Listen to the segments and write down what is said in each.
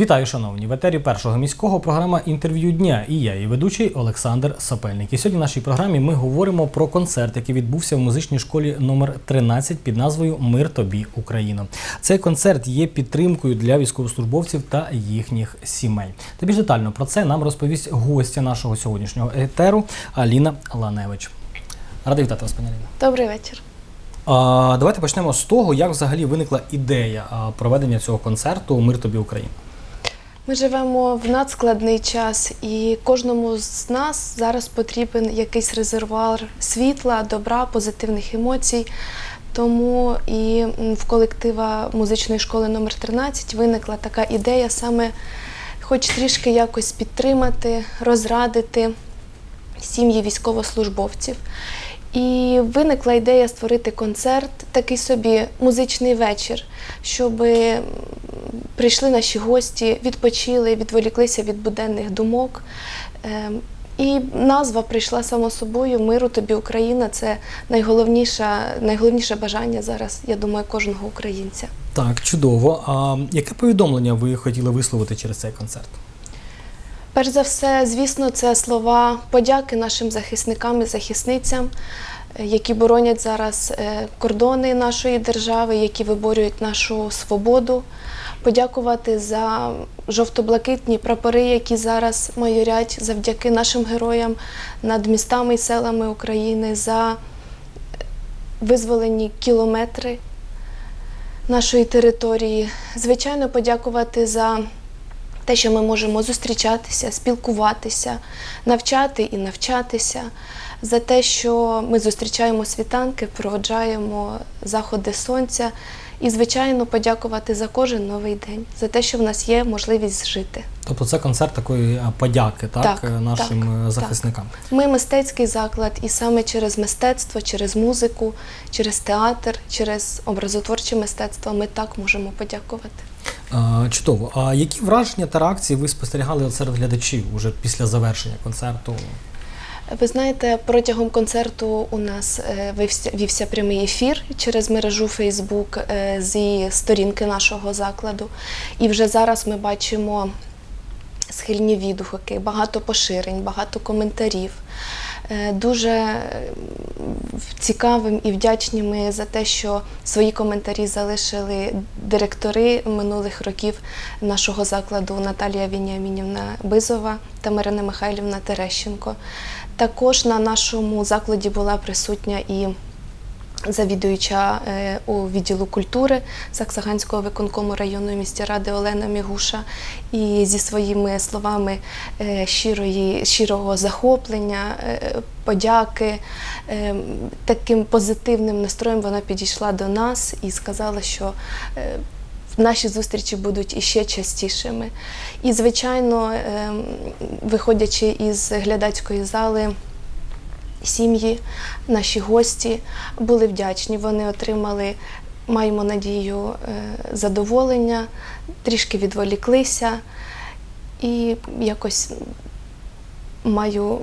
Вітаю, шановні! В етері першого міського програма інтерв'ю дня. І я, її ведучий Олександр Сапельник. І сьогодні в нашій програмі ми говоримо про концерт, який відбувся в музичній школі номер 13 під назвою Мир тобі, Україна. Цей концерт є підтримкою для військовослужбовців та їхніх сімей. Та більш детально про це нам розповість гостя нашого сьогоднішнього етеру Аліна Ланевич. Радий вітати вас, пані Аліна. Добрий вечір. А, давайте почнемо з того, як взагалі виникла ідея проведення цього концерту Мир тобі, Україна. Ми живемо в надскладний час, і кожному з нас зараз потрібен якийсь резервуар світла, добра, позитивних емоцій. Тому і в колектива музичної школи номер 13 виникла така ідея саме хоч трішки якось підтримати, розрадити сім'ї військовослужбовців. І виникла ідея створити концерт, такий собі музичний вечір, щоб прийшли наші гості, відпочили, відволіклися від буденних думок. Ем, І назва прийшла само собою Миру тобі Україна. Це найголовніше, найголовніше бажання зараз, я думаю, кожного українця. Так, чудово. А яке повідомлення ви хотіли висловити через цей концерт? Перш за все, звісно, це слова подяки нашим захисникам і захисницям, які боронять зараз е, кордони нашої держави, які виборюють нашу свободу. Подякувати за жовто-блакитні прапори, які зараз майорять завдяки нашим героям над містами і селами України, за визволені кілометри нашої території. Звичайно, подякувати за те, що ми можемо зустрічатися, спілкуватися, навчати і навчатися, за те, що ми зустрічаємо світанки, проводжаємо заходи сонця. І, звичайно, подякувати за кожен новий день, за те, що в нас є можливість жити. Тобто це концерт такої подяки, так, Так, е, нашим так, е, так. захисникам. Ми мистецький заклад, і саме через мистецтво, через музику, через театр, через образотворче мистецтво ми так можемо подякувати. Чудово. А які враження та реакції ви спостерігали серед глядачів уже після завершення концерту? Ви знаєте, протягом концерту у нас е, вився, вівся прямий ефір через мережу Фейсбук зі сторінки нашого закладу. І вже зараз ми бачимо схильні відгуки, багато поширень, багато коментарів. Е, Дуже цікавим і вдячні ми за те, що свої коментарі залишили директори минулих років нашого закладу Наталія Вініамінівна Бизова та Марина Михайлівна Терещенко. Також на нашому закладі була присутня і завідуюча е, у відділу культури Саксаганського виконкому районної міської ради Олена Мігуша і зі своїми словами е, щирої, щирого захоплення, е, подяки, таким позитивним настроєм вона підійшла до нас і сказала, що Наші зустрічі будуть іще частішими. І, звичайно, ем, виходячи із глядацької зали, сім'ї, наші гості були вдячні. Вони отримали, маємо надію, е, задоволення, трішки відволіклися і якось маю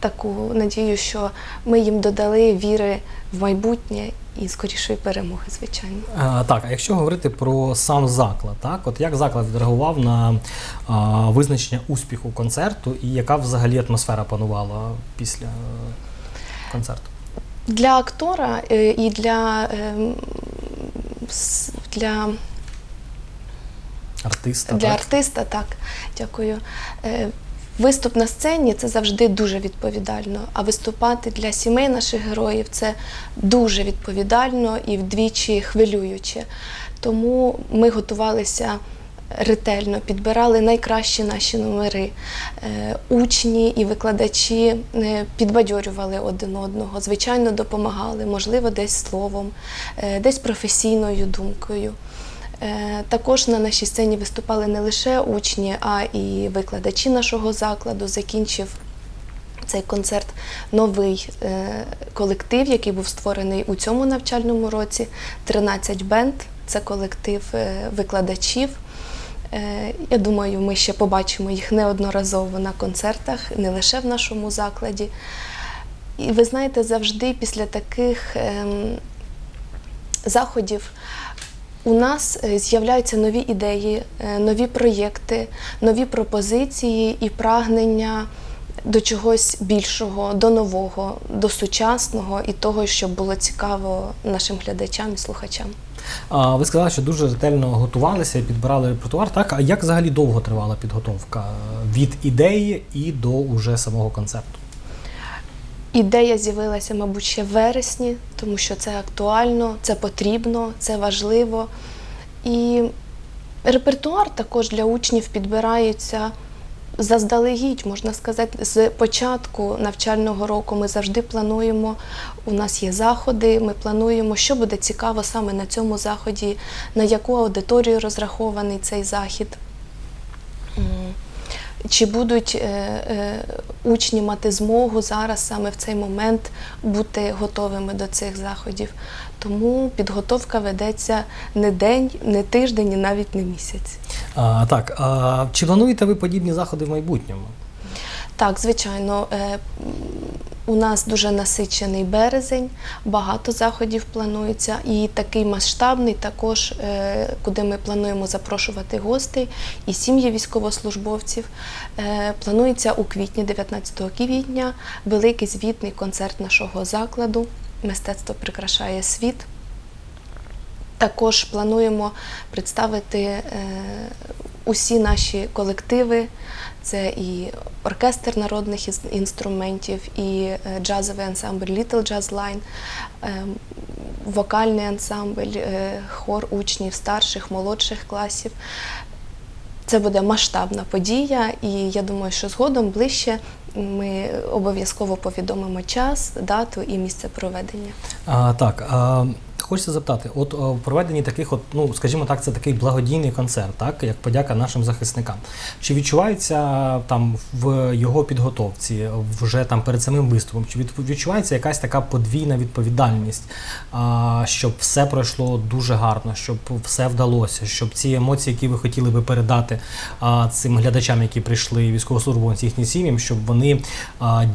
таку надію, що ми їм додали віри в майбутнє і скорішої перемоги, звичайно. А, так, а якщо говорити про сам заклад, так, от як заклад відреагував на а, визначення успіху концерту і яка взагалі атмосфера панувала після е, концерту? Для актора е, і для, с- для, Артиста, для так? артиста, так, дякую. Е, Виступ на сцені це завжди дуже відповідально. А виступати для сімей наших героїв це дуже відповідально і вдвічі хвилююче. Тому ми готувалися ретельно, підбирали найкращі наші номери. Е, Учні і викладачі е, підбадьорювали один одного, звичайно, допомагали, можливо, десь словом, е, десь професійною думкою. Також на нашій сцені виступали не лише учні, а і викладачі нашого закладу. Закінчив цей концерт новий колектив, який був створений у цьому навчальному році. 13 бенд це колектив викладачів. Е, Я думаю, ми ще побачимо їх неодноразово на концертах, не лише в нашому закладі. І ви знаєте, завжди після таких ем, заходів у нас е, з'являються нові ідеї, е, нові проєкти, нові пропозиції і прагнення до чогось більшого, до нового, до сучасного і того, щоб було цікаво нашим глядачам і слухачам. Ви сказали, що дуже ретельно готувалися і підбирали репертуар. Так, а як взагалі довго тривала підготовка від ідеї і до уже самого концерту? Ідея з'явилася, мабуть, ще в вересні, тому що це актуально, це потрібно, це важливо. І репертуар також для учнів підбирається заздалегідь, можна сказати, з початку навчального року ми завжди плануємо. У нас є заходи, ми плануємо, що буде цікаво саме на цьому заході, на яку аудиторію розрахований цей захід. Чи будуть е, е, учні мати змогу зараз саме в цей момент бути готовими до цих заходів? Тому підготовка ведеться не день, не тиждень і навіть не місяць. А, так, а, чи плануєте ви подібні заходи в майбутньому? Так, звичайно, е, у нас дуже насичений березень, багато заходів планується, і такий масштабний також, е, куди ми плануємо запрошувати гостей і сім'ї військовослужбовців. Е, Планується у квітні, 19 квітня, великий звітний концерт нашого закладу. Мистецтво прикрашає світ. Також плануємо представити усі наші колективи. Це і оркестр народних інструментів, і е, джазовий ансамбль Little Jazz Line, е, вокальний ансамбль, е, хор учнів старших, молодших класів. Це буде масштабна подія, і я думаю, що згодом ближче ми обов'язково повідомимо час, дату і місце проведення. А, так, а, хочеться запитати, от в проведенні таких, от, ну скажімо так, це такий благодійний концерт, так як подяка нашим захисникам. Чи відчувається там в його підготовці, вже там перед самим виступом, чи відчувається якась така подвійна відповідальність, щоб все пройшло дуже гарно, щоб все вдалося, щоб ці емоції, які ви хотіли би передати цим глядачам, які прийшли військовослужбовці їхнім сім'ям, щоб вони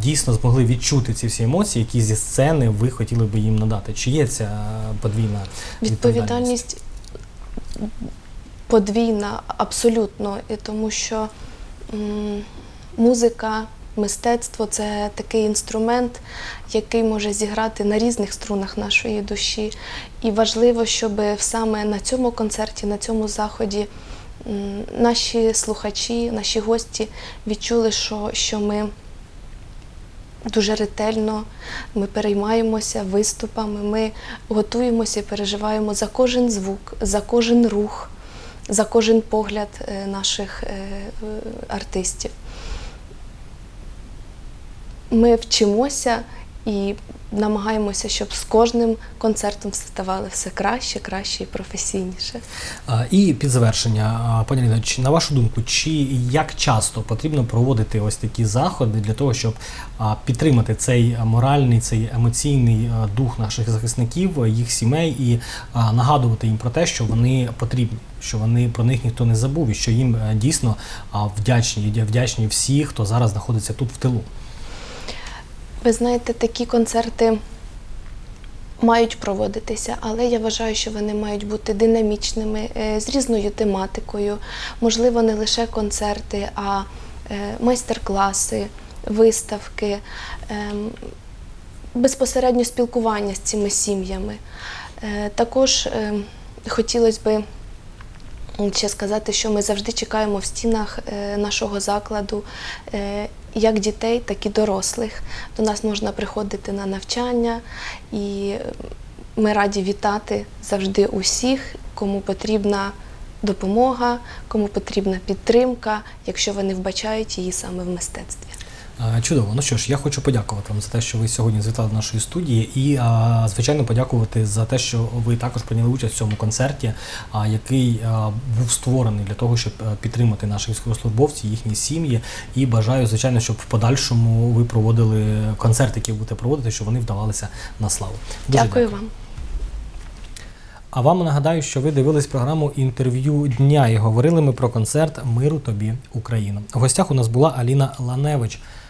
дійсно змогли відчути ці всі емоції, які зі сцени ви хотіли би їм надати. Чи є ця е, подвійна відповідальність? Відповідальність подвійна, абсолютно, і тому що м, музика, мистецтво це такий інструмент, який може зіграти на різних струнах нашої душі. І важливо, щоб саме на цьому концерті, на цьому заході наші слухачі, наші гості відчули, що, що ми дуже ретельно. Ми переймаємося виступами, ми готуємося і переживаємо за кожен звук, за кожен рух, за кожен погляд е, наших е, е, артистів. Ми вчимося і намагаємося, щоб з кожним концертом ставало все краще, краще і професійніше. І під завершення, пані Ліна, чи на вашу думку, чи як часто потрібно проводити ось такі заходи для того, щоб підтримати цей моральний, цей емоційний дух наших захисників, їх сімей і нагадувати їм про те, що вони потрібні, що вони про них ніхто не забув, і що їм е, дійсно вдячні, вдячні всі, хто зараз знаходиться тут в тилу. Ви знаєте, такі концерти мають проводитися, але я вважаю, що вони мають бути динамічними, е, з різною тематикою. Можливо, не лише концерти, а е, майстер-класи, виставки, ем, безпосередньо спілкування з цими сім'ями. Е, Також ем, хотілося би ще сказати, що ми завжди чекаємо в стінах е, нашого закладу е, як дітей, так і дорослих. До нас можна приходити на навчання, і ми раді вітати завжди усіх, кому потрібна допомога, кому потрібна підтримка, якщо вони вбачають її саме в мистецтві. А, Чудово. Ну що ж, я хочу подякувати вам за те, що ви сьогодні завітали до нашої студії, і звичайно подякувати за те, що ви також прийняли участь в цьому концерті, який був створений для того, щоб підтримати наших військовослужбовців, їхні сім'ї. І бажаю, звичайно, щоб в подальшому ви проводили концерти, які будете проводити, щоб вони вдавалися на славу. Дуже Дякую вам. А вам нагадаю, що ви дивились програму інтерв'ю дня і говорили ми про концерт Миру тобі, Україна. В гостях у нас була Аліна Ланевич.